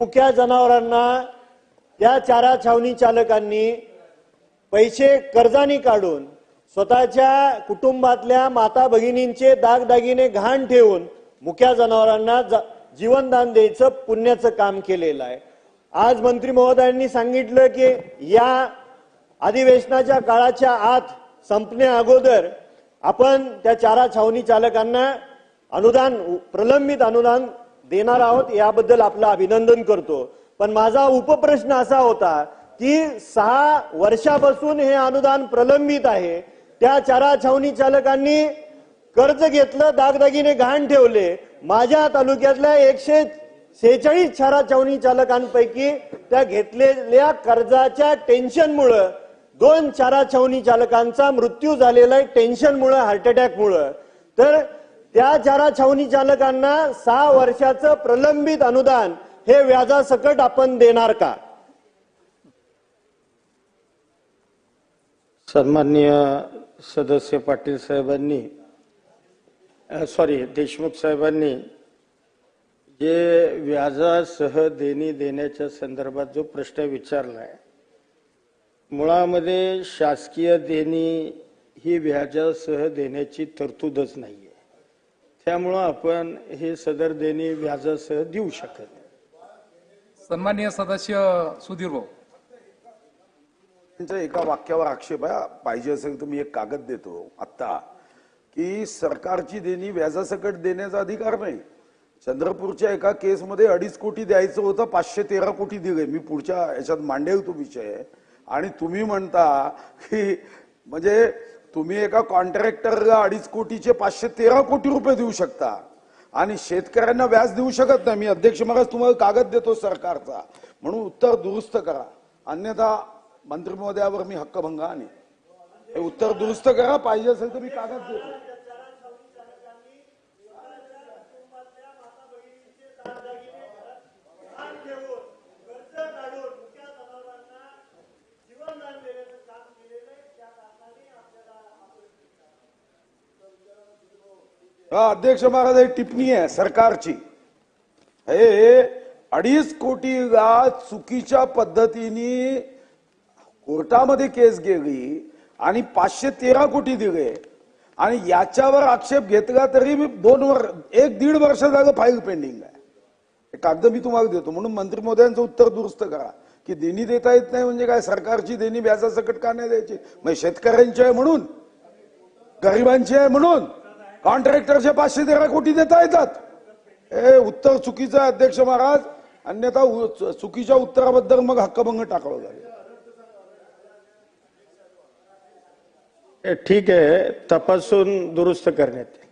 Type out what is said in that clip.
मुक्या जनावरांना त्या चारा छावणी चालकांनी पैसे कर्जानी काढून स्वतःच्या कुटुंबातल्या माता भगिनींचे दागदागिने घाण ठेवून मुक्या जनावरांना ज- जीवनदान द्यायचं पुण्याचं काम केलेलं आहे. आज मंत्री महोदयांनी सांगितलं की या अधिवेशनाच्या काळाच्या आत संपण्या अगोदर आपण त्या चारा छावणी चालकांना अनुदान प्रलंबित अनुदान देणार आहोत याबद्दल आपलं अभिनंदन करतो. पण माझा उपप्रश्न असा होता की सहा वर्षापासून हे अनुदान प्रलंबित आहे. त्या चारा छावणी चालकांनी कर्ज घेतलं दागदागिने घाण ठेवले. माझ्या तालुक्यातल्या एकशे सेहेचाळीस चारा छावणी चालकांपैकी त्या घेतलेल्या कर्जाच्या टेन्शनमुळं दोन चारा छावणी चालकांचा मृत्यू झालेला आहे टेन्शनमुळं हार्ट अटॅकमुळं. तर त्या चारा छावणी चालकांना सहा वर्षाचं प्रलंबित अनुदान हे व्याजासकट आपण देणार का? सन्माननीय सदस्य पाटील साहेबांनी सॉरी देशमुख साहेबांनी जे व्याजासह देणी देण्याच्या संदर्भात जो प्रश्न विचारलाय मुळामध्ये शासकीय देणी ही व्याजासह देण्याची तरतूदच नाही त्यामुळं आपण हे सदर देणी व्याजासह देऊ शकत नाही. सन्माननीय सदस्य सुधीर भाऊ. त्यांच्या एका वाक्यावर आक्षेप आहे. पाहिजे असेल तर मी एक कागद देतो. आत्ता की सरकारची देणी व्याजासकट देण्याचा अधिकार नाही. चंद्रपूरच्या एका केसमध्ये अडीच कोटी द्यायचं होतं पाचशे तेरा कोटी दिले. मी पुढच्या याच्यात मांडेल तो विषय. आणि तुम्ही म्हणता की म्हणजे तुम्ही एका कॉन्ट्रॅक्टरला अडीच कोटीचे पाचशे तेरा कोटी रुपये देऊ शकता. आणि शेतकऱ्यांना व्याज देऊ शकत नाही. मी अध्यक्ष महाराज तुम्हाला कागद देतो सरकारचा. म्हणून उत्तर दुरुस्त करा. अन्यथा मंत्री महोदयावर मी हक्कभंग आणि. हे उत्तर दुरुस्त करा. पाहिजे असेल तर मी कागद देतो. अध्यक्ष महाराज ही टिप्पणी आहे सरकारची. हे अडीच कोटीला चुकीच्या पद्धतीने कोर्टामध्ये केस गेली आणि पाचशे तेरा कोटी दिले. आणि याच्यावर आक्षेप घेतला तरी मी दोन वर्ष एक दीड वर्ष झालं फाईल पेंडिंग आहे. कागद मी तुम्हाला देतो म्हणून मंत्री महोदयांचं उत्तर दुरुस्त करा. की देणी देता येत नाही म्हणजे काय? सरकारची देणी व्याजासकट का नाही द्यायची? म्हणजे शेतकऱ्यांची आहे म्हणून. गरिबांची आहे म्हणून. कॉन्ट्रॅक्टरचे पाचशे तेरा कोटी देता येतात. हे उत्तर चुकीचं अध्यक्ष महाराज. अन्यथा उ- चुकीच्या उत्तराबद्दल मग हक्कभंग टाकावं लागेल. हे ठीक आहे तपासून दुरुस्त करण्यात येईल.